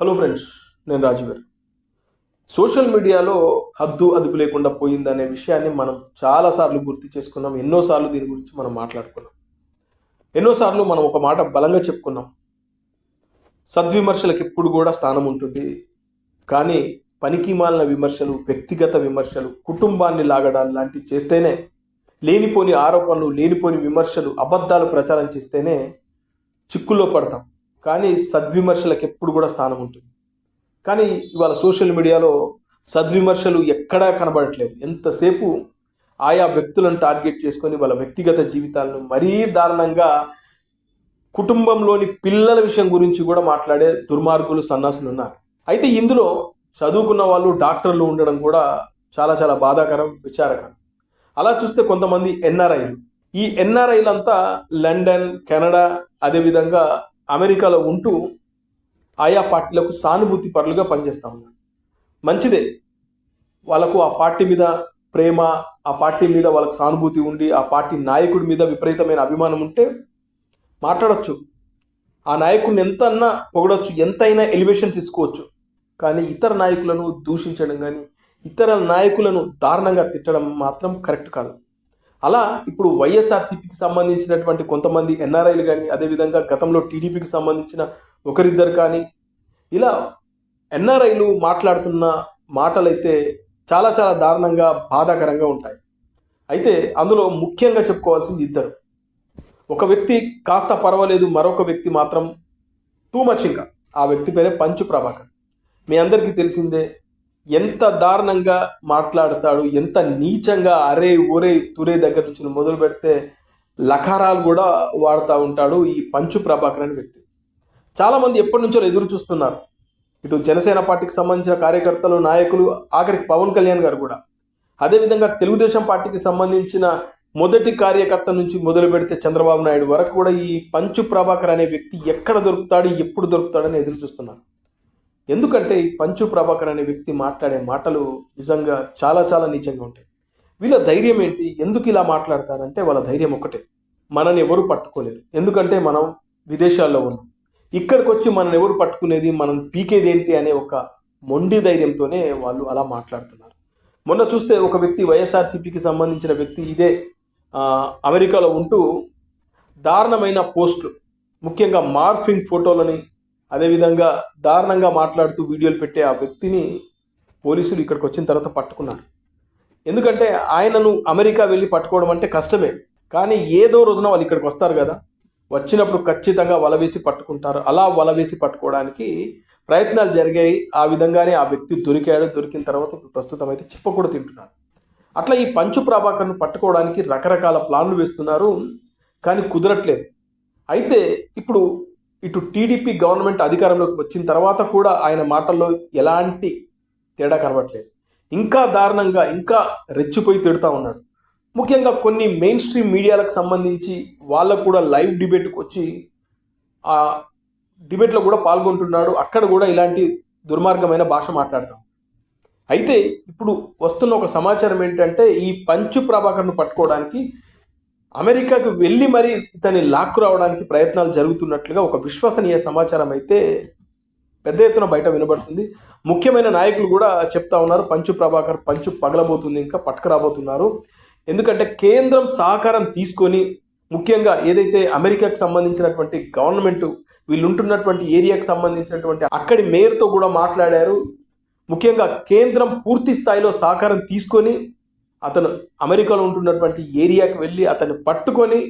Hello friends నేను రాజుగారు social మీడియాలో హద్దు అదుపు లేకుండా పోయిందనే విషయాన్ని మనం చాలాసార్లు గుర్తు చేసుకున్నాం. ఎన్నోసార్లు దీని గురించి మనం మాట్లాడుకున్నాం. ఎన్నోసార్లు మనం ఒక మాట బలంగా చెప్పుకున్నాం. సద్విమర్శలకు ఎప్పుడు కూడా స్థానం ఉంటుంది. కానీ పనికి మాలిన విమర్శలు వ్యక్తిగత విమర్శలు కుటుంబాన్ని లాగడాలు లాంటివి చేస్తేనే లేనిపోని ఆరోపణలు లేనిపోని విమర్శలు అబద్ధాలు ప్రచారం చేస్తేనే చిక్కుల్లో పడతాం. కానీ సద్విమర్శలకు ఎప్పుడు కూడా స్థానం ఉంటుంది. కానీ ఇవాళ సోషల్ మీడియాలో సద్విమర్శలు ఎక్కడా కనబడట్లేదు. ఎంతసేపు ఆయా వ్యక్తులను టార్గెట్ చేసుకొని వాళ్ళ వ్యక్తిగత జీవితాలను మరీ దారుణంగా కుటుంబంలోని పిల్లల విషయం గురించి కూడా మాట్లాడే దుర్మార్గులు సన్నాసులు ఉన్నారు. అయితే ఇందులో చదువుకున్న వాళ్ళు డాక్టర్లు ఉండడం కూడా చాలా చాలా బాధాకరం విచారకరం. అలా చూస్తే కొంతమంది ఎన్ఆర్ఐలు. ఈ ఎన్ఆర్ఐలంతా లండన్ కెనడా అదేవిధంగా అమెరికాలో ఉంటూ ఆయా పార్టీలకు సానుభూతి పరులుగా పనిచేస్తూ ఉన్నారు మంచిదే. వాళ్ళకు ఆ పార్టీ మీద ప్రేమ ఆ పార్టీ మీద వాళ్ళకు సానుభూతి ఉండి ఆ పార్టీ నాయకుడి మీద విపరీతమైన అభిమానం ఉంటే మాట్లాడచ్చు. ఆ నాయకుడిని ఎంత అన్నా పొగడొచ్చు ఎంతైనా ఎలివేషన్స్ ఇసుకోవచ్చు కానీ ఇతర నాయకులను దూషించడం కానీ ఇతర నాయకులను దారుణంగా తిట్టడం మాత్రం కరెక్ట్ కాదు. అలా ఇప్పుడు వైఎస్ఆర్సీపీకి సంబంధించినటువంటి కొంతమంది ఎన్ఆర్ఐలు కానీ అదేవిధంగా గతంలో టీడీపీకి సంబంధించిన ఒకరిద్దరు కానీ ఇలా ఎన్ఆర్ఐలు మాట్లాడుతున్న మాటలైతే చాలా చాలా దారుణంగా బాధాకరంగా ఉంటాయి. అయితే అందులో ముఖ్యంగా చెప్పుకోవాల్సింది ఇద్దరు. ఒక వ్యక్తి కాస్త పర్వాలేదు మరొక వ్యక్తి మాత్రం టూ మచ్ ఇంకా. ఆ వ్యక్తి పేరే పంచు ప్రభాకర్. మీ అందరికీ తెలిసిందే ఎంత దారుణంగా మాట్లాడతాడు ఎంత నీచంగా అరే ఒరే తురే దగ్గర నుంచి మొదలు పెడితే లకారాలు కూడా వాడుతూ ఉంటాడు ఈ పంచు ప్రభాకర్ అనే వ్యక్తి. చాలామంది ఎప్పటి నుంచో ఎదురు చూస్తున్నారు. ఇటు జనసేన పార్టీకి సంబంధించిన కార్యకర్తలు నాయకులు ఆఖరికి పవన్ కళ్యాణ్ గారు కూడా. అదేవిధంగా తెలుగుదేశం పార్టీకి సంబంధించిన మొదటి కార్యకర్త నుంచి మొదలు పెడితే చంద్రబాబు నాయుడు వరకు కూడా ఈ పంచు ప్రభాకర్ అనే వ్యక్తి ఎక్కడ దొరుకుతాడు ఎప్పుడు దొరుకుతాడని ఎదురు చూస్తున్నారు. ఎందుకంటే ఈ పంచు ప్రభాకర్ అనే వ్యక్తి మాట్లాడే మాటలు నిజంగా చాలా చాలా నీచంగా ఉంటాయి. వీళ్ళ ధైర్యం ఏంటి? ఎందుకు ఇలా మాట్లాడతారంటే వాళ్ళ ధైర్యం ఒకటే. మనని ఎవరు పట్టుకోలేరు. ఎందుకంటే మనం విదేశాల్లో ఉన్నాం. ఇక్కడికి వచ్చి మనని ఎవరు పట్టుకునేది? మనం పీకేది ఏంటి అనే ఒక మొండి ధైర్యంతోనే వాళ్ళు అలా మాట్లాడుతున్నారు. మొన్న చూస్తే ఒక వ్యక్తి వైఎస్ఆర్సీపీకి సంబంధించిన వ్యక్తి ఇదే అమెరికాలో ఉంటూ దారుణమైన పోస్టులు ముఖ్యంగా మార్ఫింగ్ ఫోటోలని అదేవిధంగా దారుణంగా మాట్లాడుతూ వీడియోలు పెట్టే ఆ వ్యక్తిని పోలీసులు ఇక్కడికి వచ్చిన తర్వాత పట్టుకున్నారు. ఎందుకంటే ఆయనను అమెరికా వెళ్ళి పట్టుకోవడం అంటే కష్టమే. కానీ ఏదో రోజున వాళ్ళు ఇక్కడికి వస్తారు కదా. వచ్చినప్పుడు ఖచ్చితంగా వల వేసి పట్టుకుంటారు. అలా వల వేసి పట్టుకోవడానికి ప్రయత్నాలు జరిగాయి. ఆ విధంగానే ఆ వ్యక్తి దొరికాడు. దొరికిన తర్వాత ఇప్పుడు ప్రస్తుతం అయితే చెప్పకూడదు తింటున్నారు. తింటున్నాడు అట్లా ఈ పంచు ప్రభాకర్ను పట్టుకోవడానికి రకరకాల ప్లాన్లు వేస్తున్నారు. కానీ కుదరట్లేదు. అయితే ఇప్పుడు ఇటు టీడీపీ గవర్నమెంట్ అధికారంలోకి వచ్చిన తర్వాత కూడా ఆయన మాటల్లో ఎలాంటి తేడా కనబట్లేదు ఇంకా దారుణంగా ఇంకా రెచ్చిపోయి తిడుతూ ఉన్నాడు. ముఖ్యంగా కొన్ని మెయిన్ స్ట్రీమ్ మీడియాలకు సంబంధించి వాళ్ళకు కూడా లైవ్ డిబేట్కి వచ్చి ఆ డిబేట్లో కూడా పాల్గొంటున్నాడు. అక్కడ కూడా ఇలాంటి దుర్మార్గమైన భాష మాట్లాడతాం. అయితే ఇప్పుడు వస్తున్న ఒక సమాచారం ఏంటంటే ఈ పంచు ప్రభాకర్ను పట్టుకోవడానికి అమెరికాకు వెళ్ళి మరి ఇతన్ని లాక్కు రావడానికి ప్రయత్నాలు జరుగుతున్నట్లుగా ఒక విశ్వసనీయ సమాచారం అయితే పెద్ద ఎత్తున బయట వినబడుతుంది. ముఖ్యమైన నాయకులు కూడా చెప్తా ఉన్నారు. పంచు ప్రభాకర్ పంచు పగలబోతుంది ఇంకా పట్టుకురాబోతున్నారు. ఎందుకంటే కేంద్రం సహకారం తీసుకొని ముఖ్యంగా ఏదైతే అమెరికాకు సంబంధించినటువంటి గవర్నమెంట్ వీళ్ళు ఉంటున్నటువంటి సంబంధించినటువంటి అక్కడి మేయర్తో కూడా మాట్లాడారు. ముఖ్యంగా కేంద్రం పూర్తి స్థాయిలో సహకారం తీసుకొని అతను అమెరికాలో ఉంటున్నటువంటి ఏరియాకి వెళ్ళి అతన్ని పట్టుకొని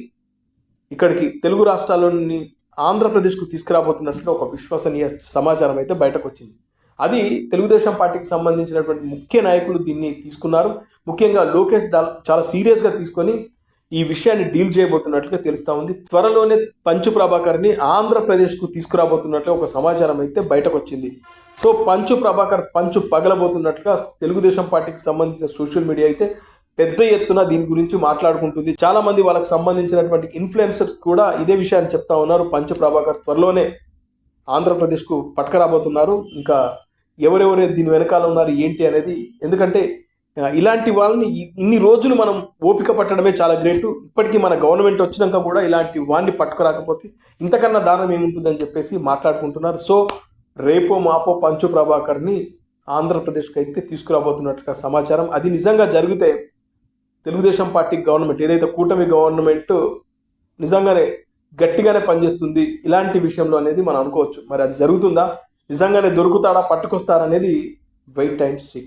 ఇక్కడికి తెలుగు రాష్ట్రాల్లోని ఆంధ్రప్రదేశ్కు తీసుకురాబోతున్నట్లుగా ఒక విశ్వసనీయ సమాచారం అయితే బయటకు వచ్చింది అది తెలుగుదేశం పార్టీకి సంబంధించినటువంటి ముఖ్య నాయకులు దీన్ని తీసుకున్నారు. ముఖ్యంగా లోకేష్ దా- చాలా సీరియస్గా తీసుకొని ఈ విషయాన్ని డీల్ చేయబోతున్నట్లుగా తెలుస్తా ఉంది. త్వరలోనే పంచు ప్రభాకర్ని ఆంధ్రప్రదేశ్కు తీసుకురాబోతున్నట్లు ఒక సమాచారం అయితే బయటకు వచ్చింది సో పంచు ప్రభాకర్ పంచు పగలబోతున్నట్లుగా తెలుగుదేశం పార్టీకి సంబంధించిన సోషల్ మీడియా అయితే పెద్ద ఎత్తున దీని గురించి మాట్లాడుకుంటుంది. చాలా మంది వాళ్ళకి సంబంధించినటువంటి ఇన్ఫ్లుయెన్సర్స్ కూడా ఇదే విషయాన్ని చెప్తా ఉన్నారు. పంచు ప్రభాకర్ త్వరలోనే ఆంధ్రప్రదేశ్కు పట్టుకరాబోతున్నారు. ఇంకా ఎవరెవరు దీని వెనకాల ఉన్నారు ఏంటి అనేది ఎందుకంటే ఇలాంటి వాళ్ళని ఇన్ని రోజులు మనం ఓపిక పట్టడమే చాలా గ్రేట్. ఇప్పటికీ మన గవర్నమెంట్ వచ్చినాక కూడా ఇలాంటి వాడిని పట్టుకురాకపోతే ఇంతకన్నా దారుణం ఏముంటుందని చెప్పేసి మాట్లాడుకుంటున్నారు. సో రేపో మాపో పంచు ప్రభాకర్ని ఆంధ్రప్రదేశ్కి అయితే తీసుకురాబోతున్నట్టుగా సమాచారం. అది నిజంగా జరిగితే తెలుగుదేశం పార్టీ గవర్నమెంట్ ఏదైతే కూటమి గవర్నమెంట్ నిజంగానే గట్టిగానే పనిచేస్తుంది ఇలాంటి విషయంలో అనేది మనం అనుకోవచ్చు. మరి అది జరుగుతుందా? నిజంగానే దొరుకుతాడా పట్టుకొస్తారా అనేది వెయిట్ అండ్ సీ.